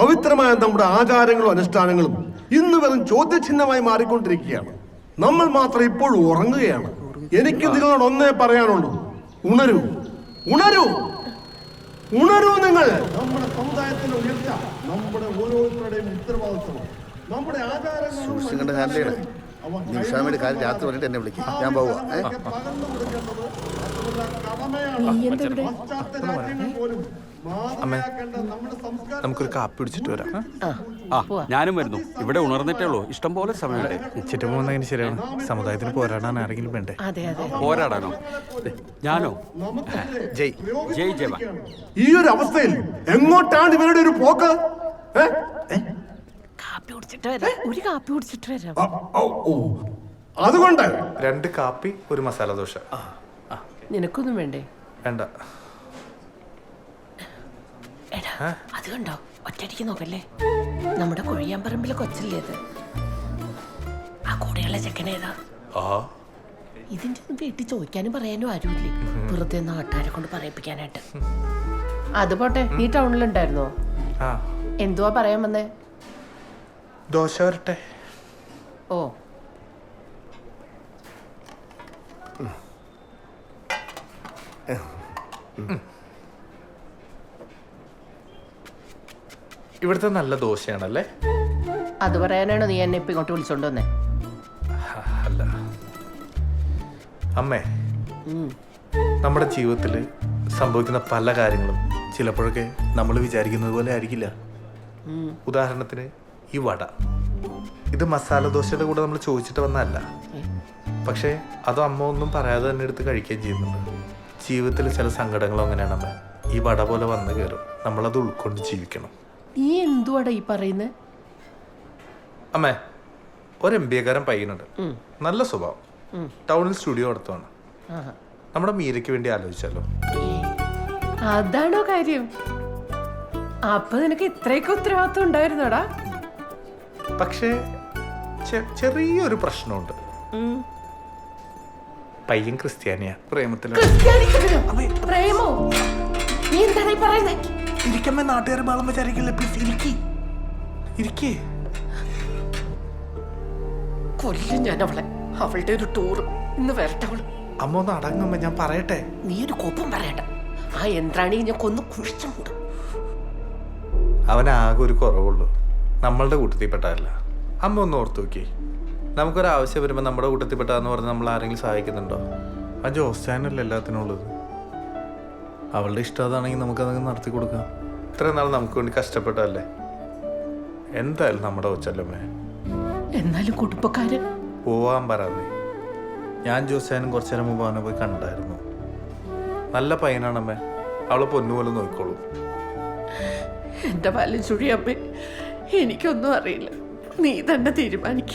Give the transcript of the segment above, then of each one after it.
പവിത്രമായ നമ്മുടെ ആചാരങ്ങളും അനുഷ്ഠാനങ്ങളും ഇന്ന് വെറും ചോദ്യചിഹ്നമായി മാറിക്കൊണ്ടിരിക്കുകയാണ്. നമ്മൾ മാത്രം ഇപ്പോഴും ഉറങ്ങുകയാണ്. എനിക്ക് നിങ്ങളോട് ഒന്നേ പറയാനുള്ളൂ. ഉണരൂ. ഉണരൂ. ഉണരൂ നിങ്ങൾ. നമ്മുടെ സമുദായത്തിന്റെ ഉയർച്ച നമ്മുടെ ഓരോരുത്തരുടെയും ഉത്തരവാദിത്വമാണ് നമ്മുടെ ആചാരങ്ങളും നിമിഷാമയുടെ കാര്യം രാത്രി വന്നിട്ട് എന്നെ വിളിക്കും. ഞാൻ സംസ്കാരം നമുക്കൊരു കാപ്പി പിടിച്ചിട്ട് വരാം. ആ ഞാനും വരുന്നു. ഇവിടെ ഉണർന്നിട്ടേ ഉള്ളൂ. ഇഷ്ടം പോലെ സമയമുണ്ട്. ഉച്ചിട്ട് പോകുന്ന എങ്ങനെ ശരിയാണ്. സമുദായത്തിന് പോരാടാൻ ആരെങ്കിലും വേണ്ടേ? അതെ അതെ. പോരാടാനോ? ഞാനോ? ജയ്. ജയ് ജയ ഈ ഒരു അവസ്ഥയിൽ എങ്ങോട്ടാണ് ഇവരുടെ ഒരു പോക്ക്? കാപ്പി കുടിച്ചിട്ട് വരാം. ഒരു കാപ്പി കുടിച്ചിട്ട് വരാം. ആ, ഔ, അതുകൊണ്ട് രണ്ട് കാപ്പി ഒരു മസാല ദോശ. നിനക്കൊന്നും വേണ്ടേ? വേണ്ട. എടാ അത് കണ്ടോ ഒറ്റയടിക്ക് നോക്കല്ലേ? നമ്മുടെ കൊഴിയാമ്പറമ്പിലെ കൊച്ചല്ലേ ഇത്? ആ കൂടെയുള്ള ചെക്കനേതാ ആ. ഇതിന്റെ ഒന്നും വീട്ടിൽ ചോദിക്കാനും പറയാനും ആരുമില്ലേ? വെറുതെ നാട്ടുകാരെ കൊണ്ട് പറയിപ്പിക്കാനായിട്ട്. അത് പോട്ടെ നീ ടൗണിലുണ്ടായിരുന്നോ? ആ. എന്തുവാ പറയാൻ വന്നേ? ദോശ വരട്ടെ. ഓ. ഇവിടുത്തെ നല്ല ദോശയാണല്ലേ? അത് പറയാനാണ് നീ എന്നെ ഇപ്പൊ ഇങ്ങോട്ട് വിളിച്ചോണ്ട് വന്നേ. അല്ല. അമ്മേ നമ്മുടെ ജീവിതത്തിൽ സംഭവിക്കുന്ന പല കാര്യങ്ങളും ചിലപ്പോഴൊക്കെ നമ്മൾ വിചാരിക്കുന്നത് പോലെ ആയിരിക്കില്ല. ഉദാഹരണത്തിന് ഈ വട. ഇത് മസാല ദോശയുടെ കൂടെ നമ്മൾ ചോദിച്ചിട്ട് വന്നതല്ല. പക്ഷേ അത് അമ്മ ഒന്നും പറയാതെ തന്നെ എടുത്ത് കഴിക്കുകയും ചെയ്യുന്നുണ്ട്. ജീവിതത്തിൽ ചില സങ്കടങ്ങളും അങ്ങനെയാണ് അമ്മ. ഈ വട പോലെ വന്നു കയറും. നമ്മളത് ഉൾക്കൊണ്ട് ജീവിക്കണം. നീ എന്തുവാടാ ഈ പറയുന്നത് അമ്മേ ഒരു എം ബി എക്കാരൻ പയ്യനുണ്ട് നല്ല സ്വഭാവം. ടൗണിൽ സ്റ്റുഡിയോ നടത്തുവാണ്. ആഹാ. നമ്മുടെ മീരയ്ക്ക് വേണ്ടി ആലോചിച്ചാലോ? അതാണോ കാര്യം? അപ്പൊ നിനക്ക് ഇത്രയൊക്കെ ഉത്തരവാദിത്വം ഉണ്ടായിരുന്നോടാ? പക്ഷേ ചെറിയൊരു പ്രശ്നമുണ്ട്. പയ്യൻ ക്രിസ്ത്യാനിയാ. പ്രേമത്തിൽ പ്രേമോ? നീ എന്താണ് ഈ പറയുന്നേ? ഇരിക്കമ്മ നാട്ടുകാരെ ബാളം വിചാരിക്കില്ല പ്ലീസ് ഇരിക്കി. ഇരിക്കേ. കൊല്ലും ഞാൻ അവളെ അവളുടെ ഒരു ടൂർ ഇന്ന് വരട്ടെ അവൾ. അമ്മ ഒന്ന് അടങ്ങുമ്പോ ഞാൻ പറയട്ടെ. നീ ഒരു കോപ്പം പറയണ്ട. ആ യന്ത്രാണി ഞാൻ കൊന്നു കുഴിച്ചുണ്ട് അവനാകെ ഒരു കുറവുള്ളൂ. നമ്മളുടെ കൂട്ടത്തിൽപ്പെട്ടതല്ല അമ്മ ഒന്ന് ഓർത്തു നോക്കി. നമുക്കൊരു ആവശ്യം വരുമ്പോൾ നമ്മുടെ കൂട്ടത്തിൽപ്പെട്ടതെന്ന് പറഞ്ഞ് നമ്മൾ ആരെങ്കിലും സഹായിക്കുന്നുണ്ടോ? ആ ജോസ്റ്റാനല്ലേ എല്ലാത്തിനും ഉള്ളത് അവളുടെ ഇഷ്ടം അതാണെങ്കിൽ നമുക്കതങ്ങ് നടത്തി കൊടുക്കാം. ഇത്രയും നാൾ നമുക്ക് വേണ്ടി കഷ്ടപ്പെട്ടല്ലേ എന്തായാലും നമ്മുടെ കൊച്ചല്ലമ്മേ. എന്നാലും കുടുംബക്കാരൻ. പോവാൻ പറഞ്ഞേ ഞാൻ ജോസാനും കുറച്ചു നേരം മുമ്പ് അവനെ പോയി കണ്ടായിരുന്നു. നല്ല പയ്യനാണമ്മേ. അവളെ പൊന്നുപോലെ നോക്കിക്കോളൂ. എന്റെ പാലും ചുഴിയമ്മേ എനിക്കൊന്നും അറിയില്ല. നീ തന്നെ തീരുമാനിക്ക.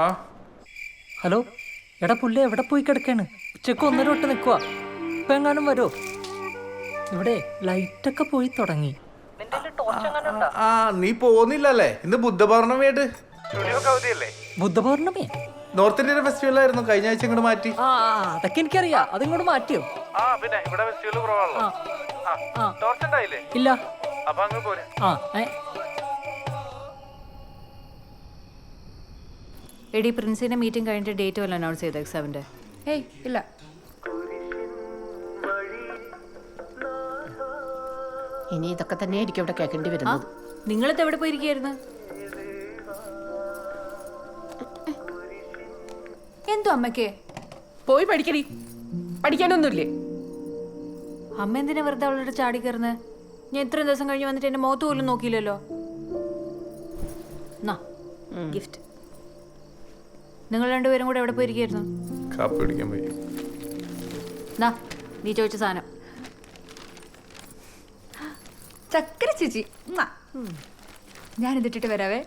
ആ? ഹലോ? എടാ പുള്ളി എവിടെ പോയി കിടക്കാണ്? ഉച്ചയ്ക്ക് ഒന്നര തൊട്ട് നിൽക്കുക ഇപ്പൊ എങ്ങാനും വരോ ഇവിടെ ലൈറ്റൊക്കെ പോയി തുടങ്ങി. ആ നീ പോന്നില്ലല്ലേ ഇന്ന് ബുദ്ധപൗർണമിയായിട്ട് ബുദ്ധപൗർണമി നോർത്ത് ഇന്ത്യൻ ഫെസ്റ്റിവൽ ആയിരുന്നു. കഴിഞ്ഞ ആഴ്ച ഇങ്ങോട്ട് മാറ്റി. ആ അതൊക്കെ എനിക്കറിയാം. അതിങ്ങോട്ട് മാറ്റിയോ? ആ പിന്നെ ഇവിടെ ഫെസ്റ്റിവൽ കുറവാണല്ലോ. ഇല്ല. അപ്പൊ അങ്ങ് പോരെ. ആ എടി പ്രിൻസിന്റെ മീറ്റിംഗ് കഴിഞ്ഞിട്ട് ഡേറ്റ് വല്ല അനൗൺസ് ചെയ്ത എക്സാമിന്റെ? ഏയ് ഇല്ല. ഇനി ഇതൊക്കെ തന്നെ ആയിരിക്കും ഇവിടെ കേൾക്കേണ്ടി വരുന്നത്. നിങ്ങളിത് എവിടെ പോയിരിക്കുന്നു എന്തോ അമ്മയ്ക്ക്? പോയി പഠിക്കടി. പഠിക്കാനൊന്നുമില്ലേ? അമ്മ എന്തിനാ വെറുതെ അവളോട് ചാടി കയറുന്നത് ഞാൻ ഇത്രയും ദിവസം കഴിഞ്ഞ് വന്നിട്ട് എന്റെ മുഖത്ത് പോലും നോക്കിയില്ലല്ലോ. നാ ഗിഫ്റ്റ് നിങ്ങൾ രണ്ടുപേരും കൂടെ എവിടെ പോയിരിക്കായിരുന്നു കാപ്പി കുടിക്കാൻ പോയി. നാ നീ ചോദിച്ച സാധനം. ചക്കര ചേച്ചി. ഉമ്മാ. ഞാൻ ഇതിട്ടിട്ട് വരാവേ.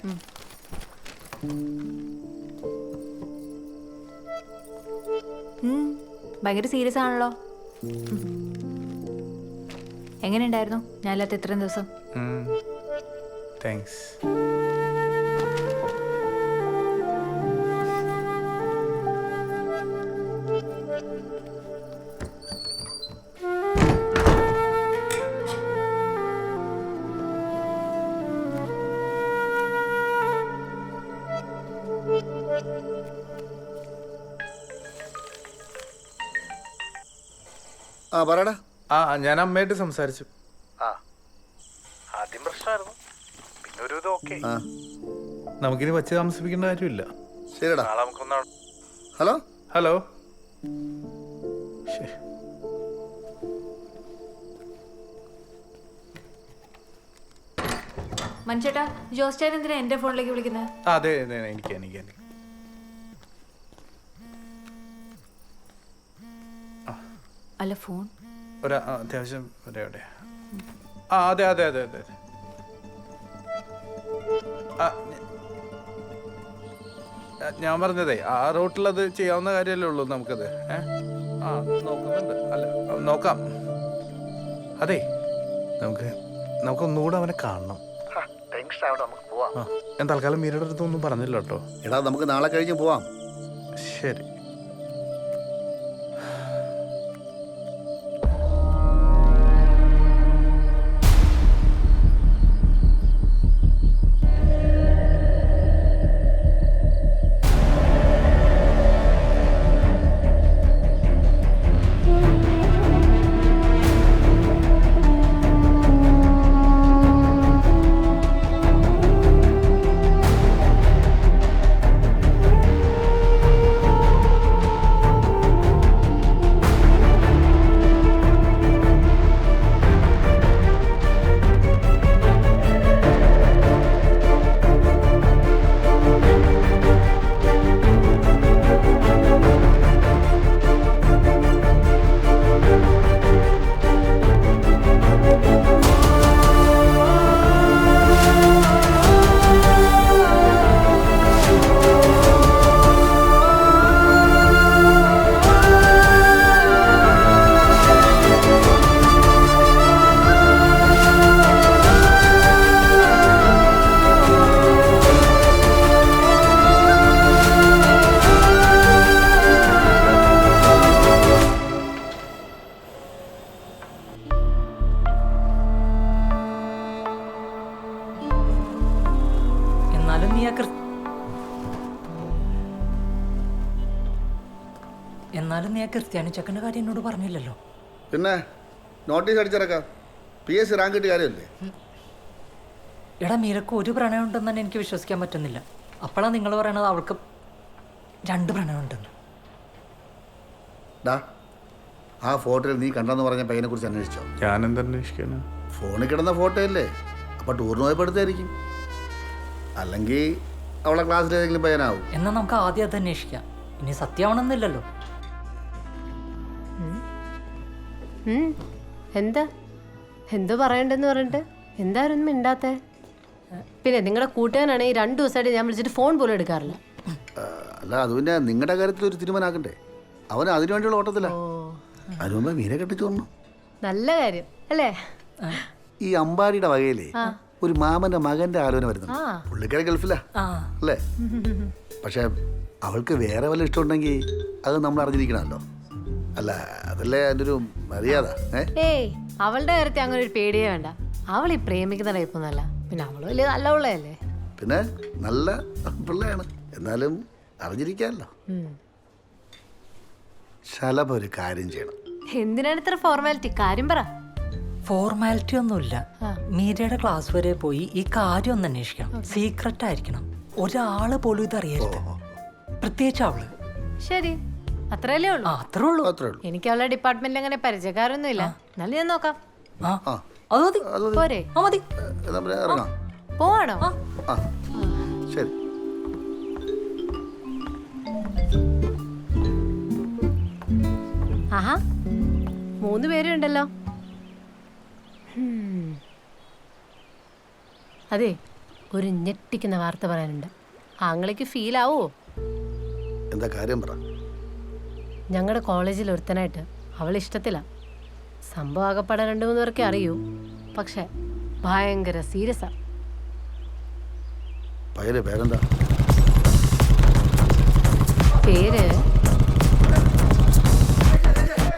ഭയങ്കര സീരിയസ് ആണല്ലോ. എങ്ങനെയുണ്ടായിരുന്നു ഞാനില്ലാത്ത ഇത്രയും ദിവസം. താങ്ക്സ് ആ പറയടാ. ആ ഞാൻ അമ്മയായിട്ട് സംസാരിച്ചു. ആ ആദ്യം പ്രശ്നമായിരുന്നു. പിന്നെ ഒരു ഇത് ഓക്കെ ആ. നമുക്കിനി വച്ച് താമസിപ്പിക്കേണ്ട കാര്യമില്ല. ശരിടാ നാളെ നമുക്കൊന്ന് ഹലോ? ഹലോ? ശ്ശേ. മനുഷ്യേട്ടാ ജോസ് ചേട്ടൻ എന്തിനാ എന്റെ ഫോണിലേക്ക് വിളിക്കുന്നത് ആ, അതെ അതെ എനിക്ക് എനിക്ക് എനിക്ക്. അല്ല ഫോൺ. ഒരു അത്യാവശ്യം ഒരു എവിടെ ആ അതെ അതെ അതെ അതെ അതെ. ആ, ഞ- ആ, ഞാൻ പറഞ്ഞതേ ആ റൂട്ടിൽ അത് ചെയ്യാവുന്ന കാര്യമല്ലേ ഉള്ളൂ നമുക്കത് ഏ? ആ നോക്കുന്നുണ്ട്. അല്ല ആ, നോക്കാം. അതെ നമുക്ക് നമുക്ക് ഒന്നുകൂടെ അവനെ കാണണം. ടെൻഷൻ നമുക്ക് പോവാം. ആ ഞാൻ തൽക്കാലം മീരയുടെ അടുത്തൊന്നും പറഞ്ഞില്ല കേട്ടോ എടാ നമുക്ക് നാളെ കഴിഞ്ഞ് പോവാം. ശരി. ക്രിസ്ത്യാനി ചെക്കന്റെ കാര്യം എന്നോട് പറഞ്ഞില്ലല്ലോ. പിന്നെ നോട്ടീസ് അടിച്ചിറക്കാം. പി എസ് സി റാങ്ക് കിട്ടിയ കാര്യമല്ലേ? എടാ മീരക്ക് ഒരു പ്രണയം ഉണ്ടെന്ന് തന്നെ എനിക്ക് വിശ്വസിക്കാൻ പറ്റുന്നില്ല. അപ്പോഴാണ് നിങ്ങൾ പറയണത് അവൾക്ക് രണ്ട് പ്രണയം ഉണ്ടെന്ന്. ഡാ ആ ഫോട്ടോയിൽ നീ കണ്ടെന്ന് പറഞ്ഞ പയ്യനെ കുറിച്ച് അന്വേഷിച്ചോ? ഞാൻ എന്തന്വേഷിക്കാണ് ഫോണിൽ കിടന്ന ഫോട്ടോ അല്ലേ? അപ്പൊ ടൂറിന് പോയപ്പോൾ എടുത്തായിരിക്കും. അല്ലെങ്കിൽ അവളെ ക്ലാസ്സിൽ ഏതെങ്കിലും പയ്യനാവും. എന്നാൽ നമുക്ക് ആദ്യം അത് അന്വേഷിക്കാം. ഇനി സത്യമാണെന്നില്ലല്ലോ എന്താ? എന്തോ പറയണ്ടെന്ന് പറഞ്ഞിട്ട്. എന്തായിരുന്നു മിണ്ടാത്തെ? പിന്നെ നിങ്ങളുടെ കൂട്ടുകാരാണ് ഈ രണ്ടു ദിവസമായിട്ട് ഞാൻ വിളിച്ചിട്ട് ഫോൺ പോലും എടുക്കാറില്ല. അല്ല അത് പിന്നെ നിങ്ങളുടെ കാര്യത്തിൽ ഒരു തീരുമാനമാക്കണ്ടേ അവൻ അതിനു വേണ്ടിയുള്ള ഓട്ടത്തില്ല അതിനു മുമ്പേ മീനെ കെട്ടിച്ചു വന്നു നല്ല കാര്യം അല്ലേ? ഈ അമ്പാടിയുടെ വകയിലെ ഒരു മാമന്റെ മകന്റെ ആലോചന വരുന്നു ആ. പുള്ളിക്കാരെ ഗൾഫിലാ ആ. അല്ലേ? പക്ഷെ അവൾക്ക് വേറെ വല്ല ഇഷ്ടമുണ്ടെങ്കിൽ അത് നമ്മൾ അറിഞ്ഞിരിക്കണമല്ലോ. അല്ല അതല്ലേ അതിന്റെ ഒരു മര്യാദ ഏ? ഏയ് അവളുടെ കാര്യത്തിൽ അങ്ങനെ ഒരു പേടിയേ വേണ്ട. അവൾ ഈ പ്രേമിക്കുന്ന ടൈപ്പൊന്നല്ല പിന്നെ അവൾ വലിയ നല്ല ഉള്ളതല്ലേ പിന്നെ നല്ല പിള്ളയാണ്. എന്നാലും അറിഞ്ഞിരിക്കാമല്ലോ. ശലഭ ഒരു കാര്യം ചെയ്യണം. എന്തിനാണ് ഇത്ര ഫോർമാലിറ്റി കാര്യം പറ. ഫോർമാലിറ്റി ഒന്നുമില്ല. മീരയുടെ ക്ലാസ് വരെ പോയി ഈ കാര്യം ഒന്ന് അന്വേഷിക്കണം. സീക്രട്ട് ആയിരിക്കണം. ഒരാൾ പോലും ഇത് അറിയരുത് പ്രത്യേകിച്ച് അവൾ. ശരി. അത്രയല്ലേ ഉള്ളൂ? അത്രേ ഉള്ളൂ. അത്രേ ഉള്ളൂ. എനിക്ക് അവളുടെ ഡിപ്പാർട്ട്മെന്റിൽ അങ്ങനെ പരിചയക്കാരൊന്നും ഇല്ല. എന്നാലും ഞാൻ നോക്കാം. ആ ആ. അത് മതി. പോരെ. ആ മതി. എന്നാ പിന്നെ ഇറങ്ങാം. പോവാണോ? ആ. ശരി. ആഹാ മൂന്ന് പേരുണ്ടല്ലോ ഹും. അതെ ഒരു ഞെട്ടിക്കുന്ന വാർത്ത പറയാനുണ്ട്. ആങ്ങളേക്ക് ഫീൽ ആവോ? എന്താ കാര്യം പറ. ഞങ്ങളുടെ കോളേജിൽ ഒരുത്തനായിട്ട് അവൾ ഇഷ്ടത്തില്ല സംഭവം ആകപ്പാടെ രണ്ടു മൂന്ന് പേർക്കേ അറിയൂ. പക്ഷെ ഭയങ്കര സീരിയസാ. പയ്യന്റെ പേരെന്താ? പേര്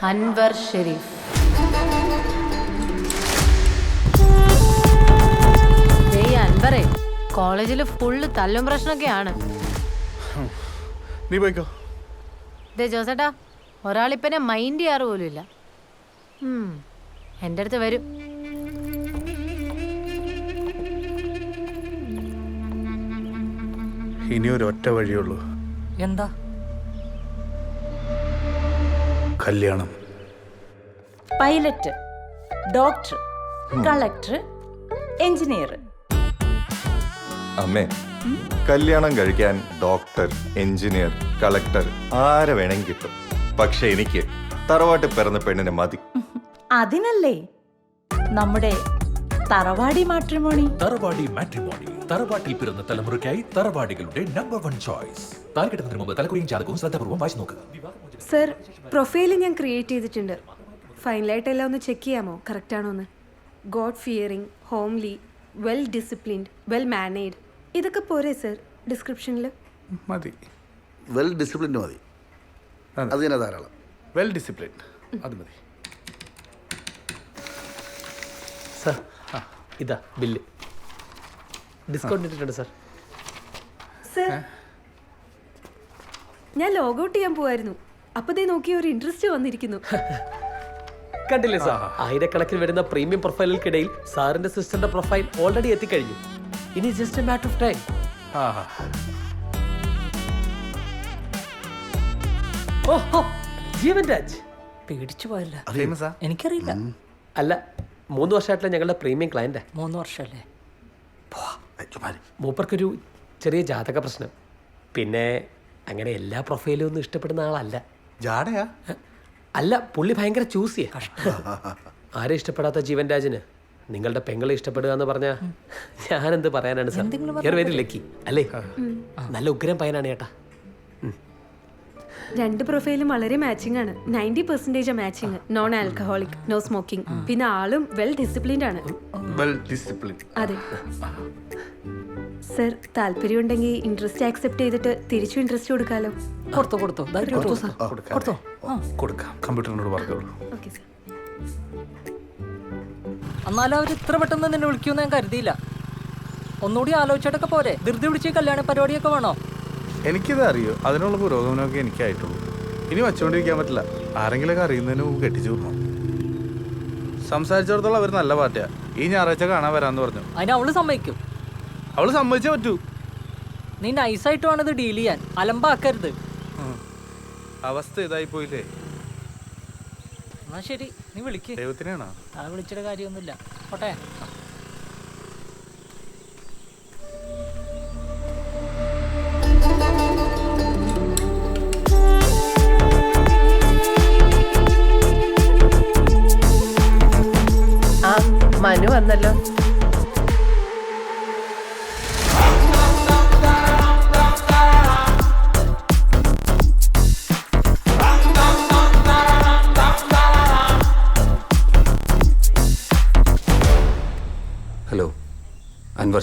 അൻവർ ഷെരീഫ്. അൻവറേ കോളേജിൽ ഫുള്ള് തല്ലും പ്രശ്നമൊക്കെയാണ് നീ പോയിക്കോ. ദേ ജോസേട്ടാ ഒരാളിപ്പനെ മൈൻഡ് ചെയ്യാറ് പോലും ഇല്ല. എന്റെ അടുത്ത് വരും. ഇനി ഒരു ഒറ്റ വഴിയുള്ളൂ എന്താ? കല്യാണം. പൈലറ്റ് ഡോക്ടർ കളക്ടർ എഞ്ചിനീയർ അമ്മേ കല്യാണം കഴിക്കാൻ ഡോക്ടർ എഞ്ചിനീയർ കളക്ടർ ആരെ വേണമെങ്കിൽ കിട്ടും. പക്ഷെ എനിക്ക് തറവാട്ട് പിറന്ന പെണ്ണിനെ മതി. അതിനല്ലേ? നമ്മുടെ തറവാടി മാട്രിമോണി. തറവാടി മാട്രിമോണി. തറവാട്ടിൽ പിറന്ന തലമുറയ്ക്കായി തറവാടികളുടെ നമ്പർ വൺ ചോയ്സ് താൽക്കെട്ടുന്നതിന് മുമ്പ് തലക്കുറിയും ജാതകവും ശ്രദ്ധാപൂർവം വായിച്ചു നോക്കുക സർ പ്രൊഫൈൽ ഞാൻ ക്രിയേറ്റ് ചെയ്തിട്ടുണ്ട്. ഫൈനലായിട്ട് എല്ലാം ഒന്ന് ചെക്ക് ചെയ്യാമോ? കറക്റ്റ് ആണോ എന്ന് God fearing homely well disciplined well mannered ഇതൊക്കെ പോരെ സർ? ഡിസ്ക്രിപ്ഷനിൽ മതി. വെൽ ഡിസിപ്ലിൻഡ് മതി. അത്. തന്നെ ധാരാളം. വെൽ ഡിസിപ്ലിൻ അത് മതി. സാർ ഇതാ ബില്ല്. ഡിസ്കൗണ്ട് ഇട്ടിട്ടുണ്ട് സാർ. സർ ഞാൻ ലോഗൗട്ട് ചെയ്യാൻ പോവായിരുന്നു. അപ്പൊ ദേ നോക്കി ഒരു ഇൻട്രസ്റ്റ് വന്നിരിക്കുന്നു. കണ്ടില്ലേ സാർ? ആയിരക്കണക്കിന് വരുന്ന പ്രീമിയം പ്രൊഫൈലുകൾക്കിടയിൽ സാറിന്റെ സിസ്റ്ററിന്റെ പ്രൊഫൈൽ ഓൾറെഡി എത്തിക്കഴിഞ്ഞു. ഇനി just a matter of time ഓഹോ ജീവൻ രാജ്. പേടിച്ചു പോയല്ല. ഫേമസാ എനിക്കറിയില്ല. അല്ല മൂന്ന് വർഷമായിട്ടുള്ള ഞങ്ങളുടെ പ്രീമിയം ക്ലയന്റ് മൂന്ന് വർഷമല്ലേ? മൂപ്പർക്കൊരു ചെറിയ ജാതക പ്രശ്നം. പിന്നെ അങ്ങനെ എല്ലാ പ്രൊഫൈലും ഒന്നും ഇഷ്ടപ്പെടുന്ന ആളല്ല. ജാടയാ? അല്ല പുള്ളി ഭയങ്കര ചൂസിയാ ആരെ ഇഷ്ടപ്പെടാത്ത ജീവൻ രാജിന്? നിങ്ങളുടെ പെങ്ങളെ ഇഷ്ടപ്പെടുക എന്ന് പറഞ്ഞാ ഞാനെന്ത് പറയാനാണ് സാർ? Very lucky. അല്ലേ? നല്ല ഉഗ്രം പയ്യനാണ് ചേട്ടാ. രണ്ട് പ്രൊഫൈലും വളരെ മാച്ചിങ് ആണ്. Ninety percentage matching non alcoholic no smoking പിന്നെ ആളും വെൽ ഡിസിപ്ലിൻഡ് ആണ്. വെൽ ഡിസിപ്ലിൻ അതെ. സർ താല്പര്യമുണ്ടെങ്കിൽ ഇൻട്രസ്റ്റ് ആക്സെപ്റ്റ് ചെയ്തിട്ട് തിരിച്ചു ഇൻട്രസ്റ്റ് കൊടുക്കാലോ? കൊടുത്തോ കൊടുത്തോ. കൊടുത്തോ കൊടുക്കാം. കമ്പ്യൂട്ടറിനോട് പറഞ്ഞോളൂ. ഓക്കെ സർ എന്നാലും അവർ ഇത്ര പെട്ടെന്ന് നിന്നെ വിളിക്കുമെന്ന് ഞാൻ കരുതിയില്ല. ഒന്നുകൂടി ആലോചിച്ചിട്ടൊക്കെ പോരെ. ധൃതി പിടിച്ച് കല്യാണ പരിപാടിയൊക്കെ വേണോ? എനിക്കിത് അറിയോ. അതിനുള്ള പുരോഗമനമൊക്കെ എനിക്കായിട്ടുള്ളൂ. ഇനി വച്ചുകൊണ്ടിരിക്കാൻ പറ്റില്ല. ആരെങ്കിലൊക്കെ അറിയുന്നതിന് മുമ്പ് കെട്ടിച്ചു വിടണം. സംസാരിച്ചിടത്തോളം അവർ നല്ല പാർട്ടിയാ. ഈ ഞായറാഴ്ച കാണാൻ വരാന്ന് പറഞ്ഞു. അതിന് അവൾ സമ്മതിക്കും. അവൾ സമ്മതിച്ചേ പറ്റൂ. നീ നൈസായിട്ട് വേണം ഇത് ഡീൽ ചെയ്യാൻ. അലമ്പാക്കരുത്. അവസ്ഥ ഇതായി പോയില്ലേ എന്നാ ശരി നീ വിളിക്ക്. ദൈവത്തിനാണോ? ആ വിളിച്ചിട്ട് കാര്യമൊന്നുമില്ല. പോട്ടെ. ആ മനു വന്നല്ലോ.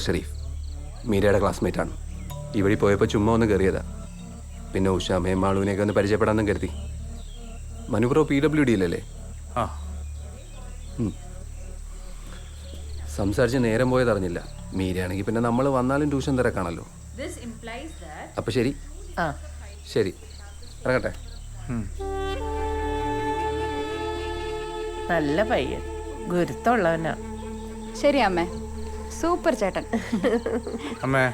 ഷെരീഫ് മീരയുടെ ക്ലാസ്മേറ്റ് ആണ് ഈ വഴി പോയപ്പോൾ ചുമ്മാ ഒന്ന് കയറിയതാ പിന്നെ ഉഷ മേമാളുവിനെയൊക്കെ ഒന്ന് പരിചയപ്പെടാമെന്നും കരുതി. മനുപ്രോ പി ഡബ്ല്യു ഡി ഇല്ലല്ലേ ആ. സംസാരിച്ച് നേരം പോയതറിഞ്ഞില്ല മീരയാണെങ്കിൽ പിന്നെ നമ്മൾ വന്നാലും ട്യൂഷൻ തിരക്കാണല്ലോ. അപ്പൊ ശരി. ആ. ശരി. ഇറങ്ങട്ടെ. നല്ല പയ്യൻ. ഗുരുത്തമുള്ളവനാ ശരി അമ്മേ. സൂപ്പർ ചേട്ടൻ. അമ്മേ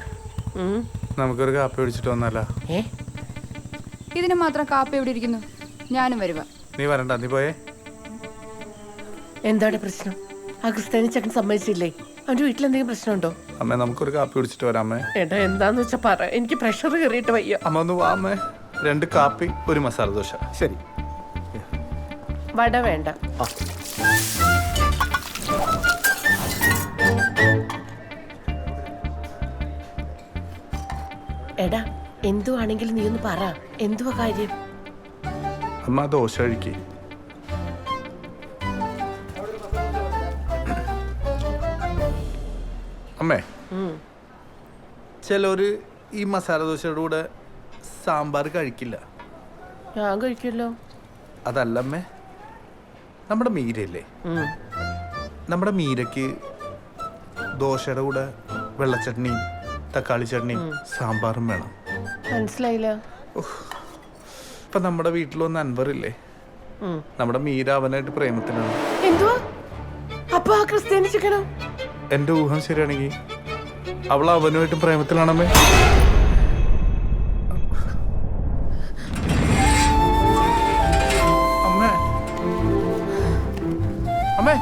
നമുക്കൊരു കാപ്പി പിടിച്ചിട്ട് വന്നല്ല. ഇതിന് മാത്രം കാപ്പി എവിടെ ഇരിക്കുന്നു? ഞാനും വരുവ. നീ വരണ്ട നീ പോയേ. എന്താണ് പ്രശ്നം? അഗസ്തനെ ചേട്ടൻ സമ്മതിച്ചില്ലേ? അവന്റെ വീട്ടിൽ എന്തെങ്കിലും പ്രശ്നമുണ്ടോ? അമ്മേ നമുക്കൊരു കാപ്പി പിടിച്ചിട്ട് വരാം അമ്മേ. ഏട്ടാ എന്താന്ന് വെച്ചാ പറ. എനിക്ക് പ്രഷർ കയറിയിട്ട് വയ്യ. അമ്മ ഒന്ന് വാ അമ്മേ. രണ്ട് കാപ്പി ഒരു മസാല ദോശ. ശരി. വട വേണ്ട. എന്തുവാണെങ്കിലും നീ ഒന്ന് പറ. എന്തുവാ കാര്യം? അമ്മ ദോശ കഴിക്കേ. അമ്മേ. ചിലര് ഈ മസാല ദോശയുടെ കൂടെ സാമ്പാർ കഴിക്കില്ല. ഞാൻ കഴിക്കില്ലോ അതല്ല അമ്മേ. നമ്മുടെ മീരയില്ലേ? നമ്മുടെ മീരയ്ക്ക് ദോശയുടെ കൂടെ വെള്ളച്ചട്നിയും തക്കാളി ചട്നിയും സാമ്പാറും വേണം. മനസ്സിലായില്ല. ഇപ്പൊ നമ്മുടെ വീട്ടിലൊന്ന് അൻവറില്ലേ നമ്മുടെ മീര അവനായിട്ട് പ്രേമത്തിലാണ്. എന്തുവാ? അപ്പൊ ആ ക്രിസ്ത്യാനി ചിക്കനോ? എന്റെ ഊഹം ശരിയാണെങ്കിൽ അവൾ അവനുമായിട്ട് പ്രേമത്തിലാണമ്മേ. അമ്മേ. അമ്മേ.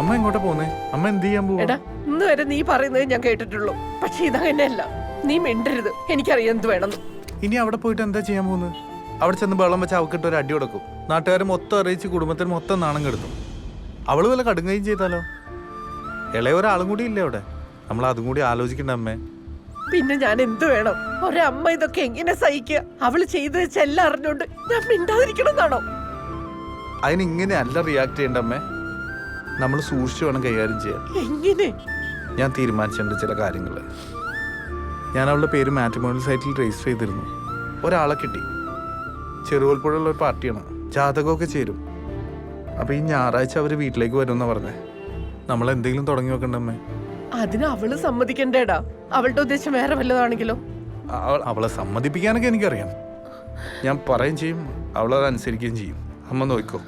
അമ്മ എങ്ങോട്ടാ പോന്നേ? അമ്മ എന്ത് ചെയ്യാൻ പോവാ? എടാ ഇന്ന് വരെ നീ പറയുന്നത് ഞാൻ കേട്ടിട്ടുള്ളൂ. പക്ഷെ ഇതങ്ങനെയല്ല. നീ മിണ്ടരുത്. എനിക്കറിയാം എന്ത് വേണം. ഇനി അവിടെ പോയിട്ട് എന്താ ചെയ്യാൻ പോകുന്നത്? അവിടെ ചെന്ന് വെള്ളം വെച്ച് അവക്കിട്ട് ഒരു അടി കൊടുക്കും. നാട്ടുകാർ മൊത്തം അറിയിച്ച് കുടുംബത്തിന് മൊത്തം നാണം കെടുത്തും. അവൾ വല്ല കടുങ്ങുകയും ചെയ്താലോ? ഇളയ ഒരാളും കൂടി ഇല്ലേ അവിടെ? നമ്മൾ അതും കൂടി ആലോചിക്കണ്ട അമ്മേ. പിന്നെ ഞാൻ എന്ത് വേണം? ഒരമ്മ ഇതൊക്കെ എങ്ങനെ സഹിക്കുക? അവൾ ചെയ്ത് വെച്ചെല്ലാം അറിഞ്ഞോണ്ട് ഞാൻ മിണ്ടാതിരിക്കണമെന്നാണോ അതിനിങ്ങനെ അല്ല റിയാക്ട് ചെയ്യേണ്ട അമ്മേ. നമ്മൾ സൂക്ഷിച്ചു വേണം കൈകാര്യം ചെയ്യാൻ. എങ്ങനെ? ഞാൻ തീരുമാനിച്ചിട്ടുണ്ട് ചില കാര്യങ്ങൾ ഞാൻ അവളുടെ പേര് മാട്രിമോണിയൽ സൈറ്റിൽ രജിസ്റ്റർ ചെയ്തിരുന്നു. ഒരാളെ കിട്ടി. ചെറുകോൽപ്പുഴയുള്ള ഒരു പാർട്ടിയാണ്. ജാതകമൊക്കെ ചേരും. അപ്പൊ ഈ ഞായറാഴ്ച അവർ വീട്ടിലേക്ക് വരുമെന്നാ പറഞ്ഞേ. നമ്മൾ എന്തെങ്കിലും തുടങ്ങി വെക്കണ്ടമ്മേ അതിന് അവൾ സമ്മതിക്കണ്ടേടാ. അവളുടെ ഉദ്ദേശം വേറെ വല്ലതാണെങ്കിലോ? അവളെ സമ്മതിപ്പിക്കാനൊക്കെ എനിക്കറിയാം. ഞാൻ പറയുകയും ചെയ്യും അവളത് അനുസരിക്കുകയും ചെയ്യും. അമ്മ നോക്കോ.